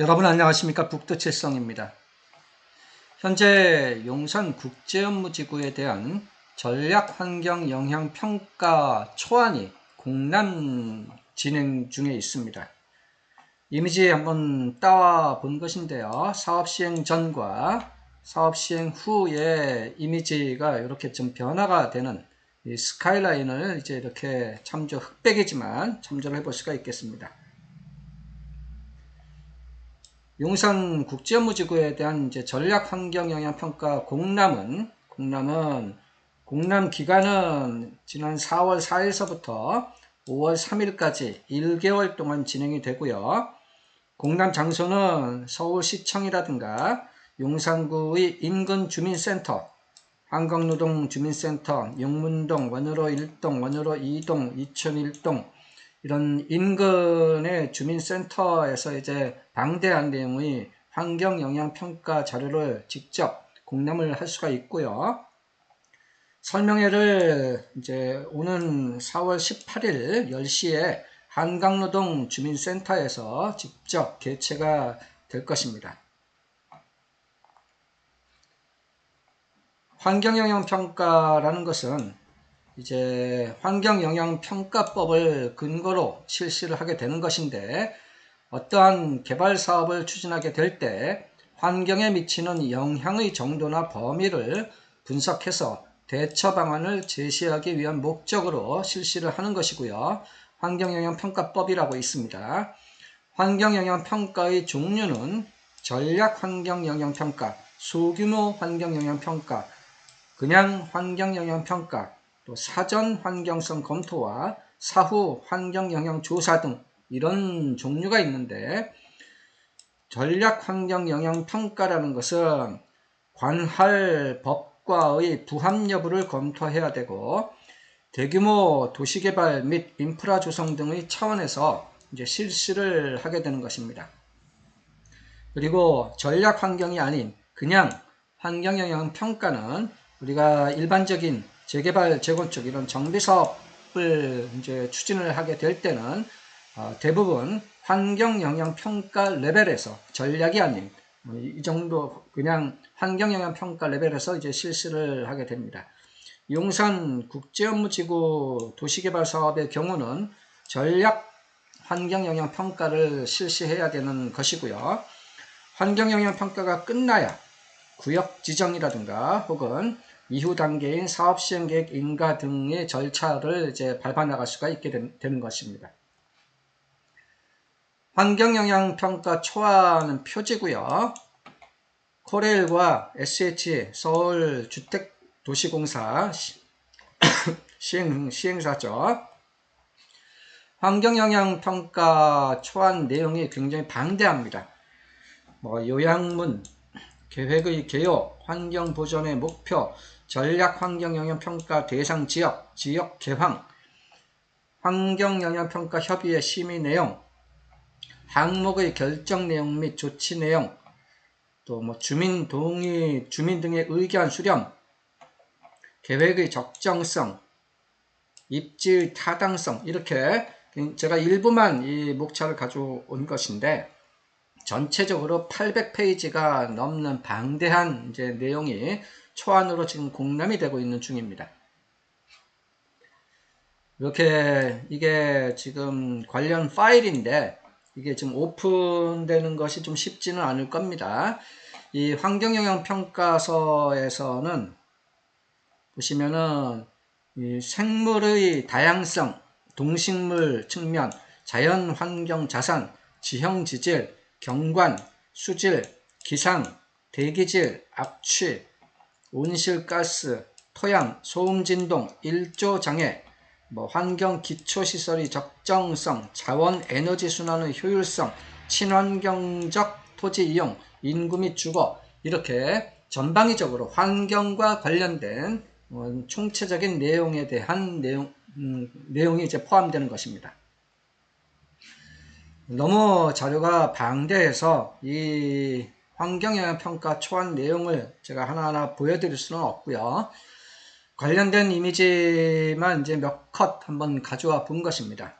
여러분 안녕하십니까 북두칠성입니다. 현재 용산 국제업무지구에 대한 전략환경영향평가 초안이 공람 진행 중에 있습니다. 이미지 한번 따와 본 것인데요. 사업 시행 전과 사업 시행 후의 이미지가 이렇게 좀 변화가 되는 스카이라인을 이제 이렇게 참조 흑백이지만 참조를 해볼 수가 있겠습니다. 용산 국제무지구에 대한 이제 전략 환경 영향 평가 공람은 공람은 공람 기간은 지난 4월 4일서부터 5월 3일까지 1개월 동안 진행이 되고요. 공람 장소는 서울시청이라든가 용산구의 인근 주민센터, 한강노동 주민센터, 용문동, 원으로 1동, 원으로 2동, 2001동, 이런 인근의 주민센터에서 이제 방대한 내용의 환경 영향 평가 자료를 직접 공람을 할 수가 있고요. 설명회를 이제 오는 4월 18일 10시에 한강노동 주민센터에서 직접 개최가 될 것입니다. 환경영향평가라는 것은 이제 환경영향평가법을 근거로 실시를 하게 되는 것인데 어떠한 개발 사업을 추진하게 될 때 환경에 미치는 영향의 정도나 범위를 분석해서 대처 방안을 제시하기 위한 목적으로 실시를 하는 것이고요. 환경영향평가법이라고 있습니다. 환경영향평가의 종류는 전략 환경영향평가, 소규모 환경영향평가, 그냥 환경영향평가, 또 사전 환경성 검토와 사후 환경 영향 조사 등 이런 종류가 있는데 전략 환경 영향 평가라는 것은 관할 법과의 부합 여부를 검토해야 되고 대규모 도시개발 및 인프라 조성 등의 차원에서 이제 실시를 하게 되는 것입니다. 그리고 전략 환경이 아닌 그냥 환경 영향 평가는 우리가 일반적인 재개발, 재건축 이런 정비 사업을 이제 추진을 하게 될 때는 어, 대부분 환경 영향 평가 레벨에서 전략이 아닌 뭐이 정도 그냥 환경 영향 평가 레벨에서 이제 실시를 하게 됩니다. 용산 국제업무지구 도시개발 사업의 경우는 전략 환경 영향 평가를 실시해야 되는 것이고요. 환경 영향 평가가 끝나야 구역 지정이라든가 혹은 이후 단계인 사업 시행 계획 인가 등의 절차를 이제 밟아 나갈 수가 있게 되는 것입니다. 환경 영향 평가 초안은 표지고요. 코레일과 SH 서울 주택 도시공사 시행, 시행사죠. 환경 영향 평가 초안 내용이 굉장히 방대합니다. 뭐 요양문, 계획의 개요, 환경 보존의 목표, 전략 환경 영향 평가 대상 지역, 지역 개황, 환경 영향 평가 협의회 심의 내용, 항목의 결정 내용 및 조치 내용, 또 뭐 주민 동의, 주민 등의 의견 수렴, 계획의 적정성, 입지의 타당성 이렇게 제가 일부만 이 목차를 가져온 것인데 전체적으로 800페이지가 넘는 방대한 이제 내용이 초안으로 지금 공람이 되고 있는 중입니다. 이렇게 이게 지금 관련 파일인데 이게 지금 오픈되는 것이 좀 쉽지는 않을 겁니다. 이 환경영향평가서에서는 보시면은 생물의 다양성, 동식물 측면, 자연환경 자산, 지형지질, 경관, 수질, 기상, 대기질, 압취, 온실가스, 토양, 소음진동, 일조장애, 뭐 환경 기초시설의 적정성, 자원 에너지 순환의 효율성, 친환경적 토지 이용, 인구 및 주거 이렇게 전방위적으로 환경과 관련된 어, 총체적인 내용에 대한 내용, 음, 내용이 이제 포함되는 것입니다. 너무 자료가 방대해서 이 환경영향평가 초안 내용을 제가 하나하나 보여드릴 수는 없고요. 관련된 이미지만 이제 몇 컷 한번 가져와 본 것입니다.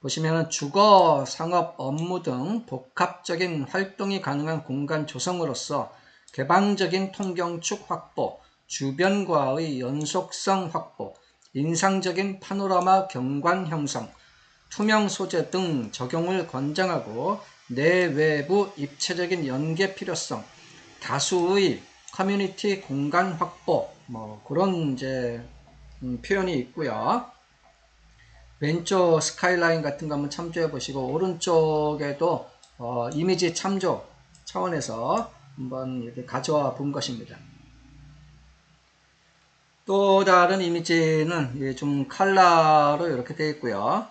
보시면 주거, 상업, 업무 등 복합적인 활동이 가능한 공간 조성으로서 개방적인 통경축 확보, 주변과의 연속성 확보, 인상적인 파노라마 경관 형성, 투명 소재 등 적용을 권장하고 내외부 입체적인 연계 필요성, 다수의 커뮤니티 공간 확보, 뭐 그런 이제 음, 표현이 있고요. 왼쪽 스카이라인 같은 거 한번 참조해 보시고 오른쪽에도 어, 이미지 참조 차원에서 한번 이렇게 가져와 본 것입니다. 또 다른 이미지는 좀 칼라로 이렇게 되어 있고요.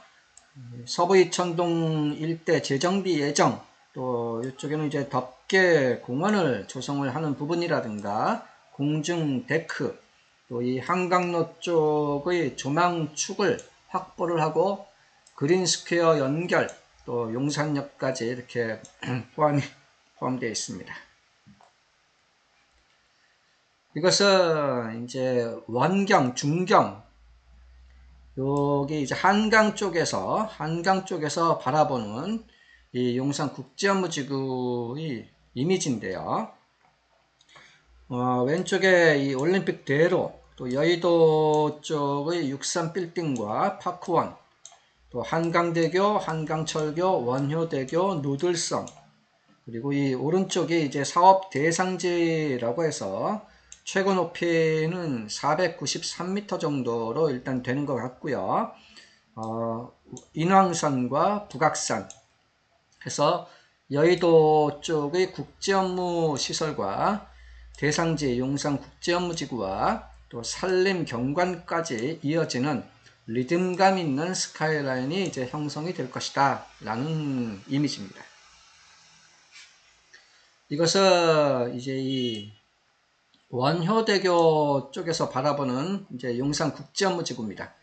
서부 이 천동 일대 재정비 예정 또 이쪽에는 이제 덮개 공원을 조성을 하는 부분이라든가 공중 데크 또 이 한강로 쪽의 조망축을 확보를 하고 그린 스퀘어 연결 또 용산역까지 이렇게 포함이 포함되어 있습니다. 이것은 이제 원경, 중경 여기 이제 한강 쪽에서 한강 쪽에서 바라보는 이 용산 국제업무지구의 이미지인데요. 어, 왼쪽에 이 올림픽 대로 또 여의도 쪽의 63 빌딩과 파크원 또 한강대교, 한강철교, 원효대교, 노들성 그리고 이 오른쪽이 이제 사업 대상지라고 해서 최고 높이는 493m 정도로 일단 되는 것 같고요. 어, 인왕산과 북악산 해서 여의도 쪽의 국제업무 시설과 대상지 용산 국제업무지구와 또 산림 경관까지 이어지는 리듬감 있는 스카이라인이 이제 형성이 될 것이다 라는 이미지입니다. 이것은 이제 이 원효대교 쪽에서 바라보는 이제 용산 국제업무지구입니다.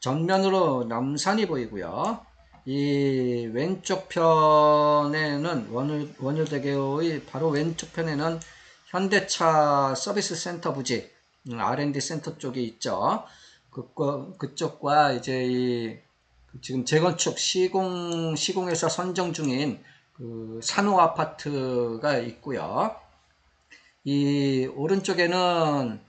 전면으로 남산이 보이고요. 이 왼쪽 편에는 원효, 대교의 바로 왼쪽 편에는 현대차 서비스 센터 부지 음, R&D 센터 쪽이 있죠. 그과, 그쪽과 이제 이 지금 재건축 시공 시공에서 선정 중인 그 산호 아파트가 있고요. 이 오른쪽에는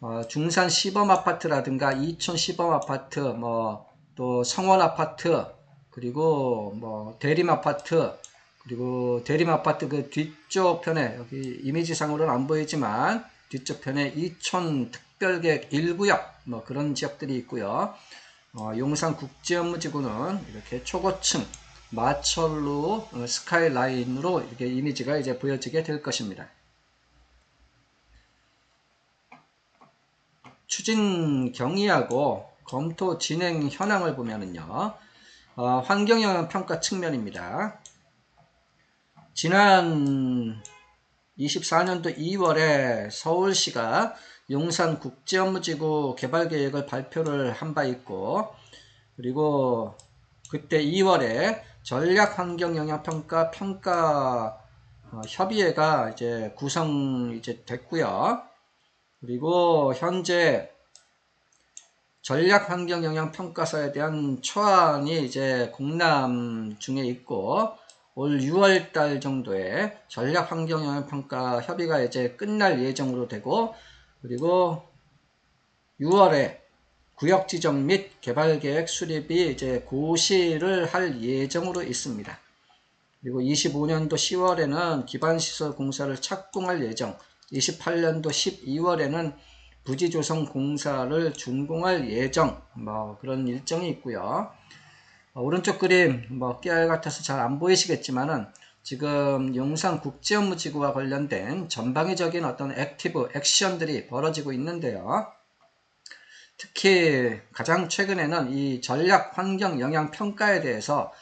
어, 중산 시범 아파트라든가 이촌 시범 아파트, 뭐 또 성원 아파트, 그리고 뭐 대림 아파트, 그리고 대림 아파트 그 뒤쪽 편에 여기 이미지상으로는 안 보이지만 뒤쪽 편에 이촌 특별계획 1구역 뭐 그런 지역들이 있고요. 어, 용산 국제업무지구는 이렇게 초고층 마철로 어, 스카이라인으로 이렇게 이미지가 이제 보여지게 될 것입니다. 추진 경위하고 검토 진행 현황을 보면은요. 어, 환경영향 평가 측면입니다. 지난 24년도 2월에 서울시가 용산 국제업무지구 개발계획을 발표를 한 바 있고 그리고 그때 2월에 전략환경영향평가 평가 어, 협의회가 이제 구성 이제 됐고요. 그리고 현재 전략 환경 영향 평가서에 대한 초안이 이제 공람 중에 있고 올 6월 달 정도에 전략 환경 영향 평가 협의가 이제 끝날 예정으로 되고 그리고 6월에 구역 지정 및 개발 계획 수립이 이제 고시를 할 예정으로 있습니다. 그리고 25년도 10월에는 기반시설 공사를 착공할 예정, 28년도 12월에는 부지 조성 공사를 준공할 예정 뭐 그런 일정이 있고요. 어, 오른쪽 그림 뭐 깨알 같아서 잘 안 보이시겠지만은 지금 용산 국제업무지구와 관련된 전방위적인 어떤 액티브 액션들이 벌어지고 있는데요. 특히 가장 최근에는 이 전략 환경 영향 평가에 대해서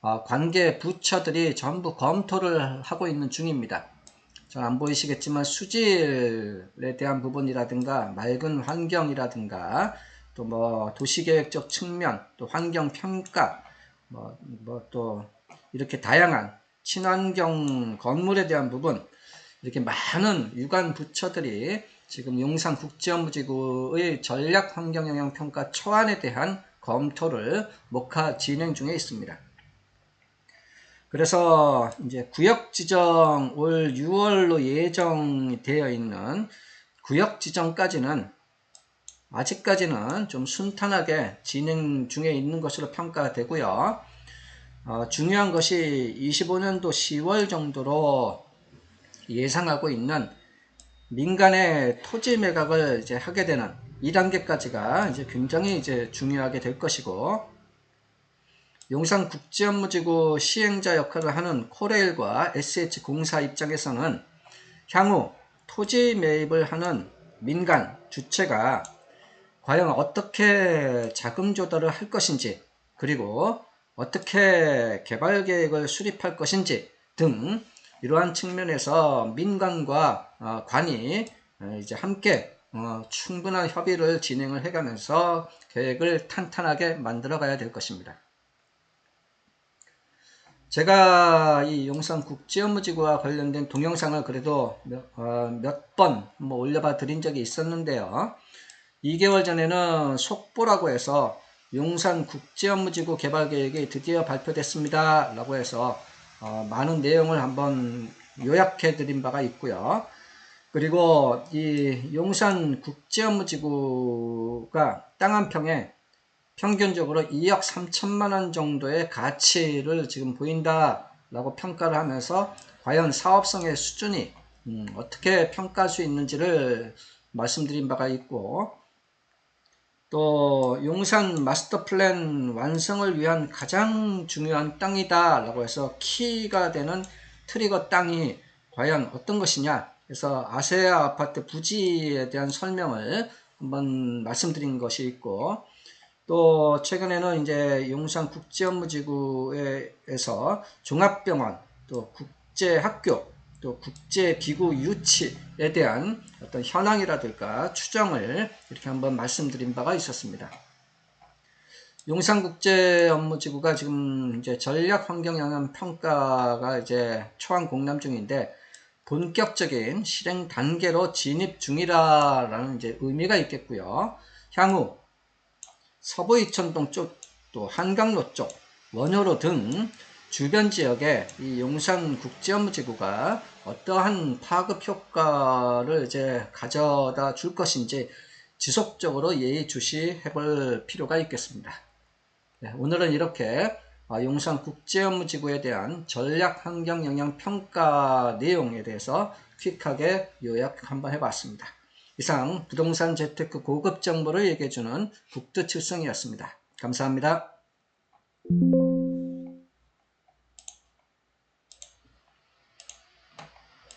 어, 관계 부처들이 전부 검토를 하고 있는 중입니다. 잘 안 보이시겠지만 수질에 대한 부분이라든가 맑은 환경이라든가 또 뭐 도시계획적 측면 또 환경평가 뭐 뭐 또 이렇게 다양한 친환경 건물에 대한 부분 이렇게 많은 유관 부처들이 지금 용산 국제업무지구의 전략 환경영향평가 초안에 대한 검토를 목화 진행 중에 있습니다. 그래서 이제 구역 지정 올 6월로 예정되어 있는 구역 지정까지는 아직까지는 좀 순탄하게 진행 중에 있는 것으로 평가되고요. 어, 중요한 것이 25년도 10월 정도로 예상하고 있는 민간의 토지 매각을 이제 하게 되는 2단계까지가 이제 굉장히 이제 중요하게 될 것이고 용산 국제업무지구 시행자 역할을 하는 코레일과 SH공사 입장에서는 향후 토지 매입을 하는 민간 주체가 과연 어떻게 자금 조달을 할 것인지 그리고 어떻게 개발 계획을 수립할 것인지 등 이러한 측면에서 민간과 어, 관이 어, 이제 함께 어, 충분한 협의를 진행을 해가면서 계획을 탄탄하게 만들어 가야 될 것입니다. 제가 이 용산 국제업무지구와 관련된 동영상을 그래도 몇번 뭐 올려봐 드린 적이 있었는데요. 2개월 전에는 속보라고 해서 용산 국제업무지구 개발 계획이 드디어 발표됐습니다. 라고 해서 어, 많은 내용을 한번 요약해 드린 바가 있고요. 그리고 이 용산 국제업무지구가 땅 한 평에 평균적으로 2억 3천만 원 정도의 가치를 지금 보인다 라고 평가를 하면서 과연 사업성의 수준이 음, 어떻게 평가할 수 있는지를 말씀드린 바가 있고 또 용산 마스터 플랜 완성을 위한 가장 중요한 땅이다 라고 해서 키가 되는 트리거 땅이 과연 어떤 것이냐 그래서 아세아 아파트 부지에 대한 설명을 한번 말씀드린 것이 있고 또 최근에는 이제 용산 국제업무지구에서 종합병원 또 국제학교 또 국제기구 유치에 대한 어떤 현황이라든가 추정을 이렇게 한번 말씀드린 바가 있었습니다. 용산국제업무지구가 지금 이제 전략환경영향 평가가 이제 초안 공람 중인데 본격적인 실행 단계로 진입 중이라는 이제 의미가 있겠고요. 향후 서부 이천동 쪽, 또 한강로 쪽, 원효로 등 주변 지역에 이 용산 국제업무지구가 어떠한 파급 효과를 이제 가져다 줄 것인지 지속적으로 예의주시 해 볼 필요가 있겠습니다. 네, 오늘은 이렇게 아, 용산 국제업무지구에 대한 전략 환경 영향 평가 내용에 대해서 퀵하게 요약 한번 해봤습니다. 이상 부동산 재테크 고급 정보를 얘기해주는 국도칠성이었습니다. 감사합니다.